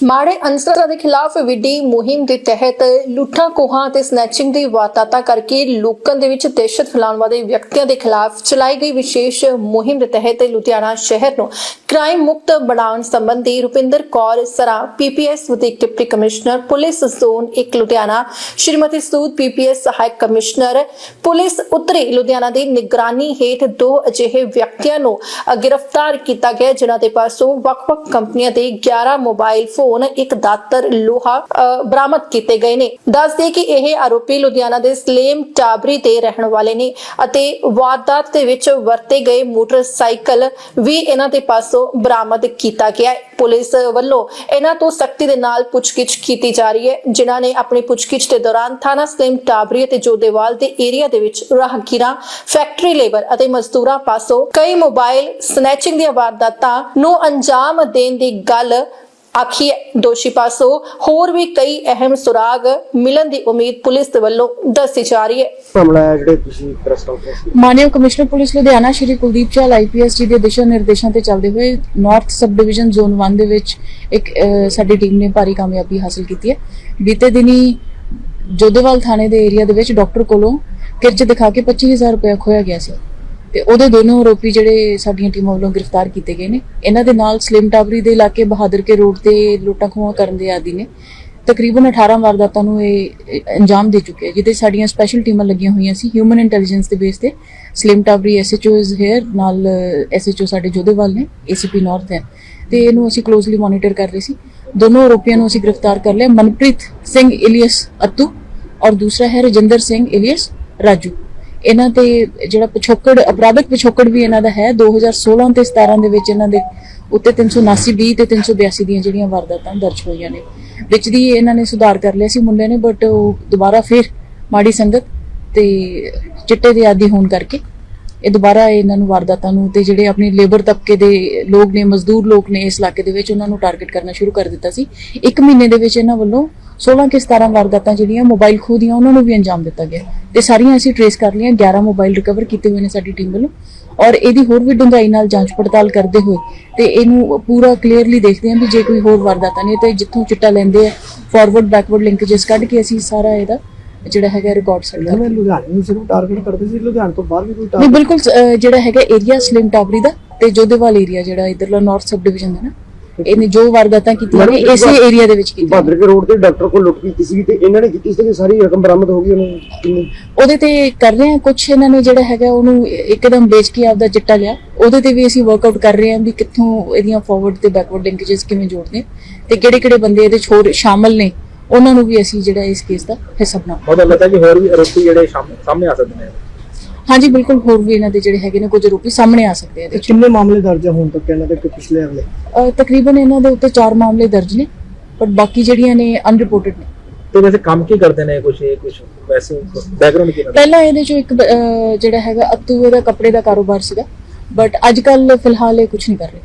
ਮਾੜੇ ਅਨਸਰਾਂ ਦੇ ਖਿਲਾਫ ਵਿੱਢੀ ਮੁਹਿੰਮ ਦੇ ਤਹਿਤ ਲੁੱਟਾਂ ਕੋਹਾਂ ਤੇ ਸਨੈਚਿੰਗ ਦੀ ਵਾਰਦਾਤਾਂ ਕਰਕੇ ਲੋਕਾਂ ਦੇ ਵਿੱਚ ਦਹਿਸ਼ਤ ਫੈਲਾਉਣ ਵਾਲੇ ਵਿਅਕਤੀਆਂ ਦੇ ਖਿਲਾਫ ਚਲਾਈ ਗਈ ਵਿਸ਼ੇਸ਼ ਮੁਹਿੰਮ ਦੇ ਤਹਿਤ ਲੁਧਿਆਣਾ ਸ਼ਹਿਰ ਨੂੰ ਕ੍ਰਾਈਮ ਮੁਕਤ ਬਣਾਉਣ ਸੰਬੰਧੀ ਰੁਪਿੰਦਰ ਕੌਰ ਸਰਾ ਪੀਪੀਐਸ ਵਧੀਕ deputy commissioner, police zone 1 Ludhiana, Shrimati Sood PPS ਸਹਾਇਕ ਕਮਿਸ਼ਨਰ, ਪੁਲਿਸ ਉੱਤਰੀ ਲੁਧਿਆਣਾ ਦੀ ਨਿਗਰਾਨੀ ਹੇਠ ਦੋ ਅਜਿਹੇ ਵਿਅਕਤੀਆਂ ਨੂੰ ਗ੍ਰਿਫਤਾਰ ਕੀਤਾ ਗਿਆ, ਜਿਨ੍ਹਾਂ ਦੇ ਪਾਸੋਂ ਵੱਖ-ਵੱਖ ਕੰਪਨੀਆਂ ਦੇ 11 ਮੋਬਾਈਲ ਫੋਨ ਇੱਕ ਦਾਤਰ ਲੋਹਾ ਬਰਾਮਦ ਕੀਤੇ ਗਏ ਨੇ। ਦੱਸਦੇ ਕਿ ਇਹ ਆਰੋਪੀ ਲੁਧਿਆਣਾ ਦੇ ਸਲੇਮ ਟਾਬਰੀ ਦੇ ਰਹਿਣ ਵਾਲੇ ਨੇ ਅਤੇ ਵਾਰਦਾਤ ਦੇ ਵਿੱਚ ਵਰਤੇ ਗਏ ਮੋਟਰਸਾਈਕਲ ਵੀ ਇਹਨਾਂ ਦੇ ਪਾਸੋਂ ਬਰਾਮਦ ਕੀਤਾ ਗਿਆ ਹੈ। ਪੁਲਿਸ ਵੱਲੋਂ ਇਹਨਾਂ ਤੋਂ ਸਖਤੀ ਦੇ ਨਾਲ ਪੁੱਛਗਿੱਛ ਕੀਤੀ ਜਾ ਰਹੀ ਹੈ, ਜਿਨ੍ਹਾਂ ਨੇ ਆਪਣੀ ਪੁੱਛਗਿੱਛ ਦੇ ਦੌਰਾਨ ਥਾਣਾ ਸਲੇਮ ਟਾਬਰੀ ਅਤੇ ਜੋਦੇਵਾਲ ਦੇ ਏਰੀਆ ਦੇ ਵਿੱਚ ਰਾਹਗੀਰਾਂ, ਫੈਕਟਰੀ ਲੇਬਰ ਅਤੇ ਮਜ਼ਦੂਰਾਂ ਪਾਸੋਂ ਕਈ ਮੋਬਾਈਲ ਸਨੈਚਿੰਗ ਦੀਆਂ ਵਾਰਦਾਤਾਂ ਨੂੰ ਅੰਜਾਮ ਦੇਣ ਦੀ ਗੱਲ ਆਖੀ ਦੋਸ਼ੀ ਪਾਸੋਂ ਹੋਰ ਵੀ ਕਈ ਅਹਿਮ ਸੁਰਾਗ ਮਿਲਣ ਦੀ ਉਮੀਦ ਪੁਲਿਸ ਦੇ ਵੱਲੋਂ ਦੱਸੀ ਜਾ ਰਹੀ ਹੈ। ਮਾਮਲਾ ਹੈ ਜਿਹੜੇ ਤੁਸੀਂ ਪ੍ਰੈਸ ਕਾਨਫਰੰਸ ਮਾਨਯੋਗ commissioner police Ludhiana Shri Kuldeep Chahal IPS ji ਦੇ ਦਿਸ਼ਾ ਨਿਰਦੇਸ਼ਾਂ ਤੇ ਚੱਲਦੇ ਹੋਏ ਨਾਰਥ ਸਬ ਡਿਵੀਜ਼ਨ ਜ਼ੋਨ 1 ਦੇ ਵਿੱਚ ਇੱਕ ਸਾਡੀ ਟੀਮ ਨੇ ਭਾਰੀ ਕਾਮਯਾਬੀ ਹਾਸਲ ਕੀਤੀ ਹੈ। ਬੀਤੇ ਦਿਨੀ ਜੋਧੇਵਾਲ ਥਾਣੇ ਦੇ ਏਰੀਆ ਦੇ ਵਿੱਚ ਡਾਕਟਰ ਕੋਲੋਂ ਕਿਰਚ ਦਿਖਾ ਕੇ 25000 ਰੁਪਏ ਖੋਇਆ ਗਿਆ ਸੀ। ਤੇ ਉਹਦੇ ਦੋਨੋਂ ਆਰੋਪੀ ਜਿਹੜੇ ਸਾਡੀਆਂ ਟੀਮਾਂ ਵੱਲੋਂ ਗ੍ਰਿਫਤਾਰ ਕੀਤੇ ਗਏ ਨੇ। ਇਹਨਾਂ ਦੇ ਨਾਲ ਸਲਿਮ ਟਾਬਰੀ ਦੇ ਇਲਾਕੇ ਬਹਾਦਰ ਕੇ ਰੋਡ ਤੇ ਲੁੱਟਾਂ ਖੋਹਾਂ ਕਰਨ ਦੇ ਆਦੀ ਨੇ। ਤਕਰੀਬਨ 18 ਵਾਰਦਾਤਾਂ ਨੂੰ ਇਹ ਅੰਜਾਮ ਦੇ ਚੁੱਕੇ ਜਿਹਦੇ ਸਾਡੀਆਂ ਸਪੈਸ਼ਲ ਟੀਮਾਂ ਲੱਗੀਆਂ ਹੋਈਆਂ ਸੀ ਹਿਊਮਨ ਇੰਟੈਲੀਜੈਂਸ ਦੇ ਬੇਸ ਤੇ। Salem Tabri SHO is here ਨਾਲ ਐਸਐਚਓ ਸਾਡੇ ਜੋਧੇਵਾਲ ਨੇ ਏਸੀਪੀ ਨਾਰਥ ਹੈ। ਤੇ ਇਹਨੂੰ ਅਸੀਂ ਕਲੋਜ਼ਲੀ ਮੋਨੀਟਰ ਕਰ ਰਹੇ ਸੀ। ਦੋਨੋਂ ਆਰੋਪੀਆਂ ਨੂੰ ਅਸੀਂ ਗ੍ਰਿਫਤਾਰ ਕਰ ਲਿਆ, ਮਨਪ੍ਰੀਤ ਸਿੰਘ ਇਲੀਅਸ ਅਤੂ ਔਰ ਦੂਸਰਾ ਹੈ ਰਜਿੰਦਰ ਸਿੰਘ ਇਲੀਅਸ ਰਾਜੂ। ਇਹਨਾਂ ਤੇ ਜਿਹੜਾ ਪਿਛੋਕੜ, ਅਪਰਾਧਿਕ ਪਿਛੋਕੜ ਵੀ ਇਹਨਾਂ ਦਾ ਹੈ। 2016 ਤੇ 17 ਦੇ ਵਿੱਚ ਇਹਨਾਂ ਦੇ ਉੱਤੇ 379 ਬੀ ਤੇ 382 ਦੀਆਂ ਜਿਹੜੀਆਂ ਵਾਰਦਾਤਾਂ ਦਰਜ ਹੋਈਆਂ ਨੇ। ਵਿੱਚ ਦੀ ਇਹਨਾਂ ਨੇ ਸੁਧਾਰ ਕਰ ਲਿਆ ਸੀ ਮੁੰਡੇ ਨੇ ਬਟ ਉਹ ਦੁਬਾਰਾ ਫਿਰ ਮਾੜੀ ਸੰਗਤ ਤੇ ਚਿੱਟੇ ਦੇ ਆਦੀ ਹੋਣ ਕਰਕੇ ਇਹ ਦੁਬਾਰਾ ਇਹਨਾਂ ਨੂੰ ਵਾਰਦਾਤਾਂ ਨੂੰ ਤੇ ਜਿਹੜੇ ਆਪਣੇ ਲੇਬਰ ਤਬਕੇ ਦੇ ਲੋਕ ਨੇ, ਮਜ਼ਦੂਰ ਲੋਕ ਨੇ ਇਸ ਇਲਾਕੇ ਦੇ ਵਿੱਚ ਉਹਨਾਂ ਨੂੰ ਟਾਰਗੇਟ ਕਰਨਾ ਸ਼ੁਰੂ ਕਰ ਦਿੱਤਾ ਸੀ। ਇੱਕ ਮਹੀਨੇ ਦੇ ਵਿੱਚ ਇਹਨਾਂ ਵੱਲੋਂ 16 ਕਿ 17 ਵਾਰਦਾਤਾਂ ਜਿਹੜੀਆਂ ਮੋਬਾਈਲ ਖੋਹ ਦੀਆਂ ਉਹਨਾਂ ਨੂੰ ਵੀ ਅੰਜਾਮ ਦਿੱਤਾ ਗਿਆ। ਤੇ ਸਾਰੀਆਂ ਅਸੀਂ ਟਰੇਸ ਕਰ ਲਈਆਂ 11 ਮੋਬਾਈਲ ਰਿਕਵਰ ਕੀਤੇ ਹੋਏ ਨੇ ਸਾਡੀ ਟੀਮ ਵੱਲੋਂ। ਔਰ ਇਹਦੀ ਹੋਰ ਵੀ ਡੂੰਘਾਈ ਨਾਲ ਜਾਂਚ ਪੜਤਾਲ ਕਰਦੇ ਹੋਏ ਤੇ ਇਹਨੂੰ ਪੂਰਾ ਕਲੀਅਰਲੀ ਦੇਖਦੇ ਹਾਂ ਵੀ ਜੇ ਕੋਈ ਹੋਰ ਵਾਰਦਾਤਾਂ ਨਹੀਂ ਤੇ ਜਿੱਥੋਂ ਚਿੱਟਾ ਲੈਂਦੇ ਆ ਫਾਰਵਰਡ ਬੈਕਵਰਡ ਲਿੰਕੇजेस ਕੱਢ ਕੇ ਅਸੀਂ ਸਾਰਾ ਇਹਦਾ ਜਿਹੜਾ ਹੈਗਾ ਰਿਕਾਰਡ ਸੈੱਟ ਮੈਂ ਲੁਧਿਆਣੇ ਨੂੰ ਸਿਰਫ ਟਾਰਗੇਟ ਕਰਦੇ ਸੀ ਲੁਧਿਆਣੇ ਤੋਂ ਬਾਹਰ ਵੀ ਕੋਈ ਨਹੀਂ ਟਾਰਗੇਟ ਬਿਲਕੁਲ ਅਹ, ਜਿਹੜਾ ਹੈਗਾ ਏਰੀਆ ਸਲਿਮ ਟਾਬਰੀ ਦਾ ਤੇ ਜੋਧੇਵਾਲ ਏਰੀਆ ਜਿਹੜਾ ਇਧਰਲਾ ਨਾਰਥ ਸਬ ਡਿਵੀਜ਼ਨ ਦਾ ਨਾ। ਇਹਨੇ ਜੋ ਵਾਰਦਾਤਾਂ ਕੀਤੀਆਂ ਨੇ ਇਸੇ ਏਰੀਆ ਦੇ ਵਿੱਚ ਕੀਤੀਆਂ ਬਹਾਦਰ ਕੇ ਰੋਡ ਤੇ ਡਾਕਟਰ ਕੋਲ ਲੁੱਟ ਕੀਤੀ ਸੀ ਤੇ ਇਹਨਾਂ ਨੇ ਕੀਤੀ ਸੀ ਕਿ ਸਾਰੀ ਰਕਮ ਬਰਾਮਦ ਹੋ ਗਈ ਉਹਨੂੰ? ਉਹਦੇ ਤੇ ਕਰ ਰਹੇ ਹਾਂ ਕੁਝ ਇਹਨਾਂ ਨੇ ਜਿਹੜਾ ਹੈਗਾ ਉਹਨੂੰ ਇੱਕਦਮ ਵੇਚ ਕੇ ਆਪਦਾ ਚਿੱਟਾ ਲਿਆ। ਉਹਦੇ ਤੇ ਵੀ ਅਸੀਂ ਵਰਕਆਊਟ ਕਰ ਰਹੇ ਹਾਂ ਵੀ ਕਿੱਥੋਂ ਇਹਦੀਆਂ ਫਾਰਵਰਡ ਤੇ ਬੈਕਵਰਡ ਲਿੰਕੇजेस ਕਿਵੇਂ ਜੋੜਦੇ ਤੇ ਕਿਹੜੇ ਕਿਹੜੇ ਬੰਦੇ ਇਹਦੇ ਹੋਰ ਸ਼ਾਮਲ ਨੇ ਉਹਨਾਂ ਨੂੰ ਵੀ ਅਸੀਂ ਜਿਹੜਾ ਇਸ ਕੇਸ ਦਾ ਹਿੱਸਾ ਬਣਾ ਬਹੁਤ ਲੱਗਦਾ ਕਿ ਹੋਰ ਵੀ ਆਰੋਪੀ ਜਿਹੜੇ ਸਾਹਮ- ਸਾਹਮਣੇ ਆ ਸਕਦੇ ਨੇ। ਹਾਂਜੀ ਬਿਲਕੁਲ ਹੋਰ ਵੀ ਇਹਨਾਂ ਦੇ ਜਿਹੜੇ ਹੈਗੇ ਨੇ ਕੁਝ ਆਰੋਪੀ ਸਾਹਮਣੇ ਆ ਸਕਦੇ ਆ 'ਚ ਕਿੰਨੇ ਮਾਮਲੇ ਦਰਜ ਆ ਹੁਣ ਤੱਕ ਇਹਨਾਂ ਦੇ ਕਿ ਪਿਛਲੇ ਅਗਲੇ ਅਹ ਤਕਰੀਬਨ ਇਹਨਾਂ ਦੇ ਉੱਤੇ 4 ਮਾਮਲੇ ਦਰਜ ਨੇ ਪਰ ਬਾਕੀ ਜਿਹੜੀਆਂ ਨੇ ਅਨਰਿਪੋਰਟਡ ਨੇ। ਤੇ ਵੈਸੇ ਕੰਮ ਕੀ ਕਰਦੇ ਨੇ ਕੁਝ ਇਹ ਕੁਝ ਵੈਸੇ ਬੈਕਗ੍ਰਾਉਂਡ ਕੀ ਹੈ ਪਹਿਲਾਂ ਇਹਦੇ ਚੋਂ ਇੱਕ ਅਹ, ਜਿਹੜਾ ਹੈਗਾ ਅਤੂ ਇਹਦਾ ਕੱਪੜੇ ਦਾ ਕਾਰੋਬਾਰ ਸੀਗਾ ਬਟ ਅੱਜ ਕੱਲ ਫਿਲਹਾਲ ਇਹ ਕੁਝ ਨਹੀਂ ਕਰ ਰਹੇ।